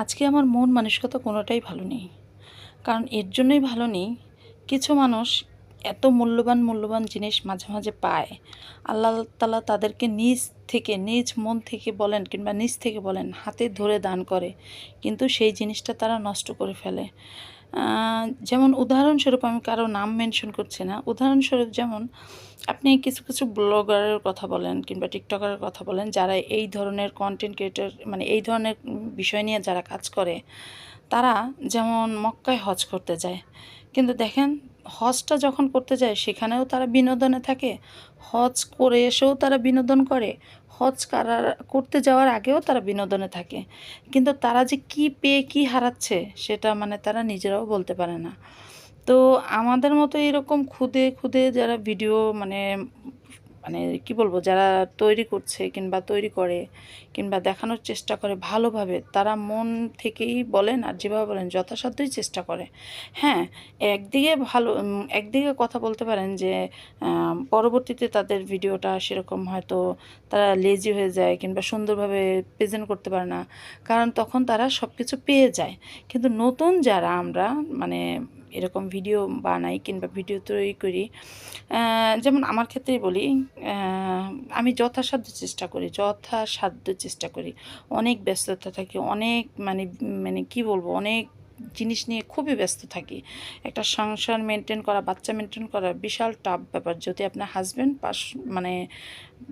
আজকে আমার মন মানসিকতা কোনোটাই ভালো নেই। কারণ এর জন্যই ভালো নেই, কিছু মানুষ এত মূল্যবান মূল্যবান জিনিস মাঝে মাঝে পায়। আল্লাহ তালা তাদেরকে নিজ থেকে, নিজ মন থেকে বলেন কিংবা নিজ থেকে বলেন, হাতে ধরে দান করে। কিন্তু সেই জিনিসটা তারা নষ্ট করে ফেলে। যেমন উদাহরণস্বরূপ আমি কারও নাম মেনশন করছি না। উদাহরণস্বরূপ যেমন আপনি কিছু কিছু ব্লগারের কথা বলেন কিংবা টিকটকারের কথা বলেন, যারা এই ধরনের কন্টেন্ট ক্রিয়েটার মানে এই ধরনের বিষয় নিয়ে যারা কাজ করে তারা যেমন মক্কায় হজ করতে যায়। কিন্তু দেখেন, হজটা যখন করতে যায়, সেখানেও তারা বিনোদনে থাকে। হজ করে এসেও তারা বিনোদন করে। হজ কারার করতে যাওয়ার আগেও তারা বিনোদনে থাকে। কিন্তু তারা যে কি পেয়ে কি হারাচ্ছে, সেটা মানে তারা নিজেরাও বলতে পারে না। তো আমাদের মতো এরকম খুদে খুদে যারা ভিডিও মানে মানে কি বলব, যারা তৈরি করছে কিংবা তৈরি করে কিংবা দেখানোর চেষ্টা করে ভালোভাবে, তারা মন থেকেই বলেন আর যেভাবে বলেন যথাসাধ্যই চেষ্টা করে। হ্যাঁ একদিকে ভালো একদিকে কথা বলতে পারেন যে পরবর্তীতে তাদের ভিডিওটা সেরকম হয়তো তারা লেজি হয়ে যায় কিংবা সুন্দরভাবে প্রেজেন্ট করতে পারে না। কারণ তখন তারা সব কিছু পেয়ে যায়। কিন্তু নতুন যারা আমরা মানে এরকম ভিডিও বানাই কিংবা ভিডিও তৈরি করি। যেমন আমার ক্ষেত্রেই বলি আমি যথাসাধ্য চেষ্টা করি, যথাসাধ্য চেষ্টা করি। অনেক ব্যস্ততা থাকি, অনেক মানে মানে কি বলব, অনেক জিনিস নিয়ে খুবই ব্যস্ত থাকি। একটা সংসার মেনটেন করা, বাচ্চা মেনটেন করা বিশাল টাফ ব্যাপার। যদি আপনার হাজব্যান্ড পাশ মানে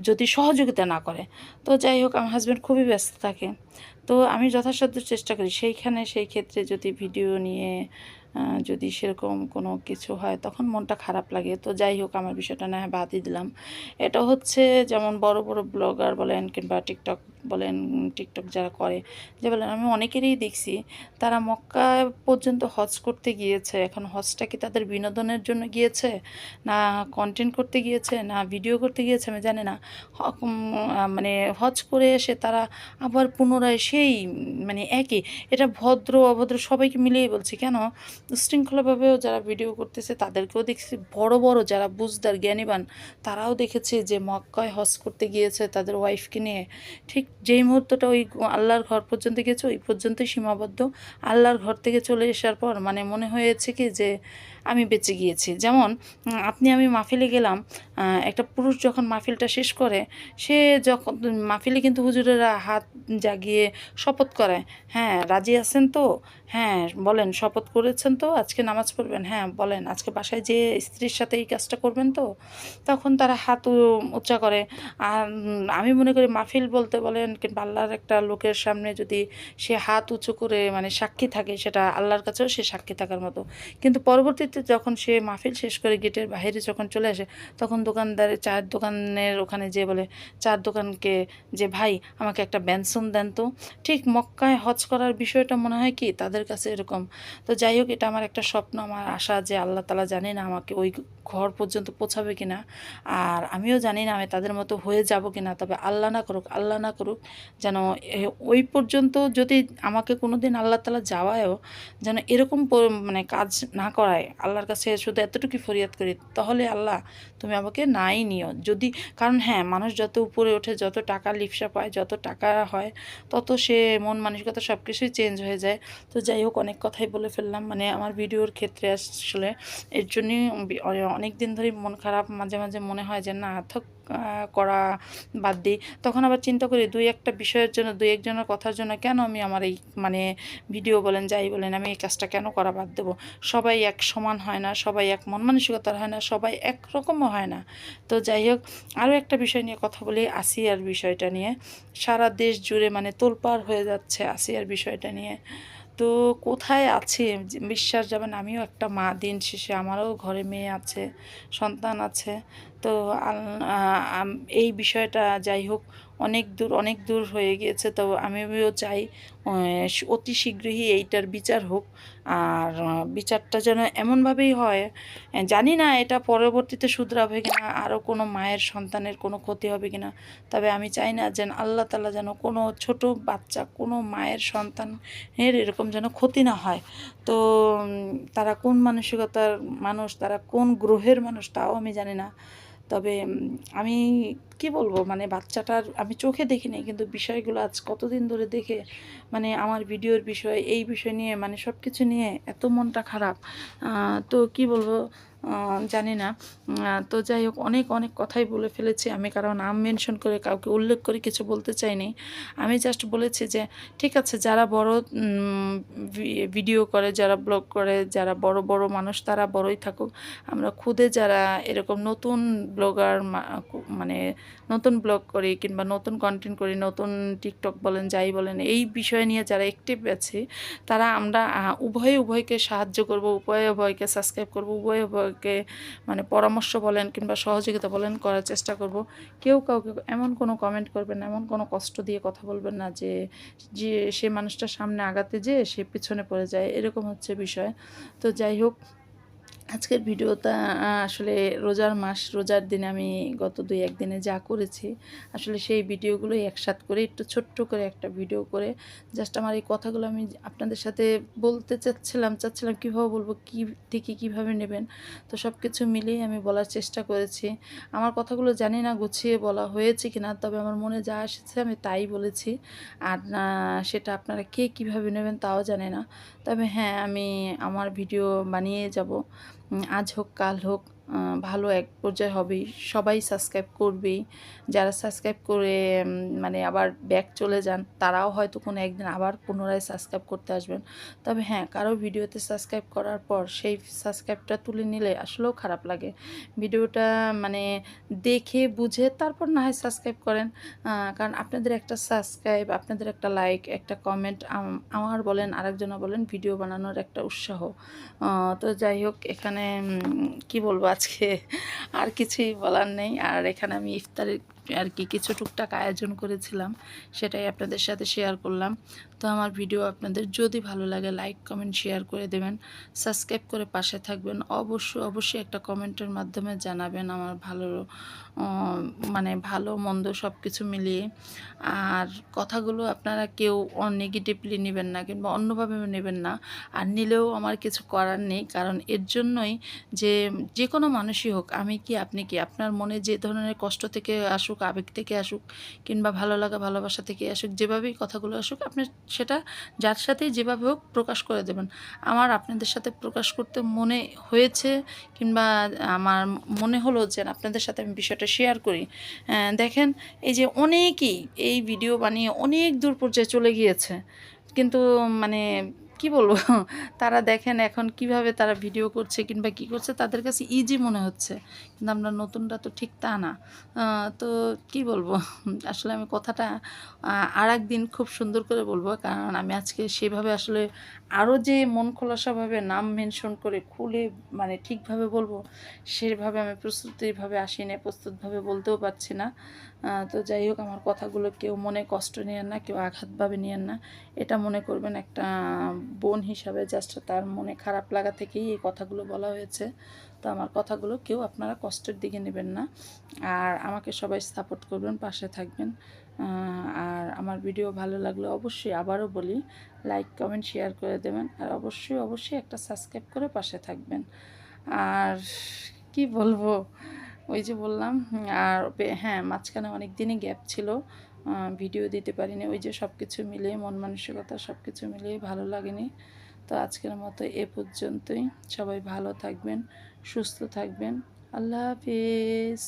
যদি সহযোগিতা না করে, তো যাই হোক, আমার হাজব্যান্ড খুবই ব্যস্ত থাকে। তো আমি যথাসাধ্য চেষ্টা করি, সেইখানে সেই ক্ষেত্রে যদি ভিডিও নিয়ে যদি সেরকম কোনো কিছু হয়, তখন মনটা খারাপ লাগে। তো যাই হোক, আমার বিষয়টা না বাদই দিলাম। এটা হচ্ছে যেমন বড় বড় ব্লগার বলেন কিংবা টিকটক বলেন, টিকটক যারা করে, যে বলেন, আমি অনেকেরই দেখছি, তারা মক্কা পর্যন্ত হজ করতে গিয়েছে। এখন হজটা কি তাদের বিনোদনের জন্য গিয়েছে? না কন্টেন্ট করতে গিয়েছে? না ভিডিও করতে গিয়েছে? আমি জানি না। মানে হজ করে এসে তারা আবার পুনরায় সেই মানে একই এটা ভদ্র, অভদ্র সবাইকে মিলিয়ে বলছি, কেন? শৃঙ্খলাভাবেও যারা ভিডিও করতেছে, তাদেরকেও দেখছি। বড় বড় যারা বুঝদার, জ্ঞানীবান, তারাও দেখেছে যে মক্কায় হজ করতে গিয়েছে তাদের ওয়াইফকে নিয়ে। ঠিক যেই মুহূর্তটা ওই আল্লাহর ঘর পর্যন্ত গেছে, ওই পর্যন্তই সীমাবদ্ধ। আল্লাহর ঘর থেকে চলে আসার পর মানে মনে হয়েছে কি যে আমি বেঁচে গিয়েছি। যেমন আপনি আমি মাহফিলে গেলাম একটা পুরুষ যখন মাহফিলটা শেষ করে, সে যখন, মাহফিলে কিন্তু হুজুরেরা হাত জাগিয়ে শপথ করায়। হ্যাঁ রাজি আছেন তো? হ্যাঁ বলেন, শপথ করেছেন তো? আজকে নামাজ পড়বেন? হ্যাঁ বলেন, আজকে বাসায় যে স্ত্রীর সাথে এই কাজটা করবেন তো? তখন তারা হাত উচ্চা করে। আর আমি মনে করি মাহফিল বলতে বলেন কিংবা আল্লাহর একটা লোকের সামনে যদি সে হাত উঁচু করে মানে সাক্ষী থাকে, সেটা আল্লাহর কাছেও সে সাক্ষী থাকার মতো। কিন্তু পরবর্তীতে যখন সে মাহফিল শেষ করে গেটের বাইরে যখন চলে আসে, তখন দোকানদারের চায়ের দোকানের ওখানে যে বলে চার দোকানকে যে, ভাই, আমাকে একটা বেনসন দেন তো। ঠিক মক্কায় হজ করার বিষয়টা মনে হয় কি? তাদের কাছে এরকম। তো যাই হোক, এটা আমার একটা স্বপ্ন, আমার আশা যে আল্লাহ তালা জানি না আমাকে ওই ঘর পর্যন্ত পৌঁছাবে কিনা। আর আমিও জানি না আমি তাদের মতো হয়ে যাব কিনা, তবে আল্লাহ না করুক, আল্লাহ না করুক, যেন ওই পর্যন্ত যদি আমাকে কোনো দিন আল্লাহ তালা যাওয়ায়ও যেন এরকম মানে কাজ না করায় আল্লাহর কাছে শুধু এতটুকু ফরিয়াদ করি, তাহলে আল্লাহ তুমি আমাকে নাই নিও। যদি, কারণ হ্যাঁ মানুষ যত উপরে ওঠে, যত টাকা লিপসা পায়, যত টাকা হয়, তত সে মন মানসিকতা সব কিছুই চেঞ্জ হয়ে যায়। তো যাই হোক, অনেক কথাই বলে ফেললাম। মানে আমার ভিডিওর ক্ষেত্রে আসলে এর জন্যই অনেক দিন ধরেই মন খারাপ, মাঝে মাঝে মনে হয় যে না, থাক করা বাদ দিই। তখন আবার চিন্তা করি, দুই একটা বিষয়ের জন্য, দুই একজনের কথার জন্য কেন আমি আমার এই মানে ভিডিও বলেন, যাই বলেন, আমি এই কাজটা কেন করা বাদ দেবো? সবাই এক সমান হয় না, সবাই এক মন মানসিকতার হয় না, সবাই একরকমও হয় না। তো যাই হোক, আরও একটা বিষয় নিয়ে কথা বলি, আসিয়ার বিষয়টা নিয়ে। সারা দেশ জুড়ে মানে তোলপাড় হয়ে যাচ্ছে আসিয়ার বিষয়টা নিয়ে। তো কোথায় আছে? বিশ্বাস যাবেন, আমিও একটা মা, দিন শেষে আমারও ঘরে মেয়ে আছে, সন্তান আছে। তো এই বিষয়টা যাই হোক, অনেক দূর অনেক দূর হয়ে গিয়েছে। তো আমিও চাই অতি শীঘ্রই এইটার বিচার হোক। আর বিচারটা যেন এমনভাবেই হয় জানি না এটা পরবর্তীতে শুধরাবে কিনা, আরও কোনো মায়ের সন্তানের কোনো ক্ষতি হবে কিনা। তবে আমি চাই না যেন আল্লাহ তালা যেন কোনো ছোট বাচ্চা, কোনো মায়ের সন্তানের এরকম যেন ক্ষতি না হয়। তো তারা কোন মানসিকতার মানুষ, তারা কোন গ্রহের মানুষ, তাও আমি জানি না। তবে আমি কি বলব? মানে বাচ্চাটার আমি চোখে দেখি দেখিনি কিন্তু বিষয়গুলো আজ কতদিন ধরে দেখে মানে আমার ভিডিওর বিষয়, এই বিষয় নিয়ে মানে সব কিছু নিয়ে এত মনটা খারাপ। তো কি বলব? জানি না। তো যাই হোক, অনেক অনেক কথাই বলে ফেলেছি আমি, কারণ নাম মেনশন করে কাউকে উল্লেখ করে কিছু বলতে চাইনি। আমি জাস্ট বলেছি যে, ঠিক আছে, যারা বড় ভিডিও করে, যারা ব্লগ করে, যারা বড় বড় মানুষ, তারা বড়ই থাকুক। আমরা খুদে যারা এরকম নতুন ব্লগার মানে নতুন ব্লগ করি কিংবা নতুন কন্টেন্ট করি, নতুন টিকটক বলেন, যাই বলেন, এই বিষয় নিয়ে যারা অ্যাক্টিভ আছে, তারা আমরা উভয়ে উভয়কে সাহায্য করব, উভয়ে উভয়কে সাবস্ক্রাইব করব, উভয়ে উভয়কে মানে পরামর্শ বলেন কিংবা সহযোগিতা বলেন করার চেষ্টা করব। কেউ কাউকে এমন কোনো কমেন্ট করবেন না এমন কোনো কষ্ট দিয়ে কথা বলবেন না যে যে সে মানুষটা সামনে আগাতে যেয়ে সে পিছনে পড়ে যায়, এরকম হচ্ছে বিষয়। তো যাই হোক আজকের ভিডিওটা আসলে রোজার মাস, রোজার দিনে আমি গত দুই একদিনে যা করেছি, আসলে সেই ভিডিওগুলোই একসাথ করে, একটু ছোট্ট করে একটা ভিডিও করে জাস্ট আমার এই কথাগুলো আমি আপনাদের সাথে বলতে চাচ্ছিলাম চাচ্ছিলাম কীভাবে বলব, কী থেকে কীভাবে নেবেন, তো সব কিছু মিলিয়ে আমি বলার চেষ্টা করেছি। আমার কথাগুলো জানি না গুছিয়ে বলা হয়েছে কিনা, তবে আমার মনে যা এসেছে আমি তাই বলেছি। আর না, সেটা আপনারা কে কীভাবে নেবেন তাও জানে না। তবে হ্যাঁ আমি আমার ভিডিও বানিয়ে যাব। আজ হোক কাল হোক ভালো এক পর্যায়ে হবেই। সবাই সাবস্ক্রাইব করবেই। যারা সাবস্ক্রাইব করে মানে আবার ব্যাক চলে যান, তারাও হয়তো কোনো একদিন আবার পুনরায় সাবস্ক্রাইব করতে আসবেন। তবে হ্যাঁ কারও ভিডিওতে সাবস্ক্রাইব করার পর সেই সাবস্ক্রাইবটা তুলে নিলে আসলেও খারাপ লাগে। ভিডিওটা মানে দেখে, বুঝে তারপর না হয় সাবস্ক্রাইব করেন। কারণ আপনাদের একটা সাবস্ক্রাইব আপনাদের একটা লাইক একটা কমেন্ট আমার বলেন আরেকজনা বলেন, ভিডিও বানানোর একটা উৎসাহ। তো যাই হোক, এখানে কি বলব আজকে আর কিছুই বলার নেই। আর এখানে আমি ইফতারের আর কি কিছু টুকটাক আয়োজন করেছিলাম, সেটাই আপনাদের সাথে শেয়ার করলাম। তো আমার ভিডিও আপনাদের যদি ভালো লাগে লাইক কমেন্ট শেয়ার করে দেবেন। সাবস্ক্রাইব করে পাশে থাকবেন। অবশ্যই অবশ্যই একটা কমেন্টের মাধ্যমে জানাবেন আমার ভালো মানে ভালো, মন্দ সব কিছু মিলিয়ে। আর কথাগুলো আপনারা কেউ নেগেটিভলি নেবেন না, কিংবা অন্যভাবে নেবেন না। আর নিলেও আমার কিছু করার নেই, কারণ এর জন্যই যে যে কোনো মানুষই হোক, আমি কি, আপনি কি, আপনার মনে যে ধরনের কষ্ট থেকে আসুক আবেগ থেকে আসুক কিংবা ভালো লাগা, ভালোবাসা থেকে আসুক, যেভাবেই কথাগুলো আসুক, আপনি সেটা যার সাথেই যেভাবে হোক প্রকাশ করে দেবেন। আমার আপনাদের সাথে প্রকাশ করতে মনে হয়েছে কিংবা আমার মনে হলো যে আপনাদের সাথে আমি বিষয়টা শেয়ার করি। দেখেন, এই যে অনেকেই এই ভিডিও বানিয়ে অনেক দূর পর্যায়ে চলে গিয়েছে। কিন্তু মানে কি বলব? তারা দেখেন এখন কীভাবে তারা ভিডিও করছে কিংবা কি করছে তাদের কাছে ইজি মনে হচ্ছে। কিন্তু আমরা নতুনরা তো ঠিক তা না। তো কি বলব? আসলে আমি কথাটা আর দিন খুব সুন্দর করে বলব। কারণ আমি আজকে সেভাবে আসলে আরও যে মন খোলাসাভাবে নাম মেনশন করে খুলে মানে ঠিকভাবে বলব, সেভাবে আমি প্রস্তুতিভাবে আসি না প্রস্তুতভাবে বলতেও পারছি না। তো যাই হোক, আমার কথাগুলো কেউ মনে কষ্ট নিয়েন না, কেউ আঘাতভাবে নিয়েন না। এটা মনে করবেন একটা বোন হিসাবে জাস্ট তার মনে খারাপ লাগা থেকেই এই কথাগুলো বলা হয়েছে। তো আমার কথাগুলো কেউ আপনারা কষ্টের দিকে নেবেন না। আর আমাকে সবাই সাপোর্ট করবেন, পাশে থাকবেন। আর আমার ভিডিও ভালো লাগলে অবশ্যই আবারও বলি লাইক কমেন্ট শেয়ার করে দেবেন। আর অবশ্যই অবশ্যই একটা সাবস্ক্রাইব করে পাশে থাকবেন। আর কি বলব? ওই যে বললাম আর হ্যাঁ মাঝখানে অনেক দিনই গ্যাপ ছিল। ভিডিও দিতে পারিনি, ওই যে সব কিছু মিলিয়ে, মন মানসিকতা সব কিছু মিলিয়ে ভালো লাগেনি। তো আজকের মতো এ পর্যন্তই। সবাই ভালো থাকবেন, সুস্থ থাকবেন। আল্লাহ হাফিজ।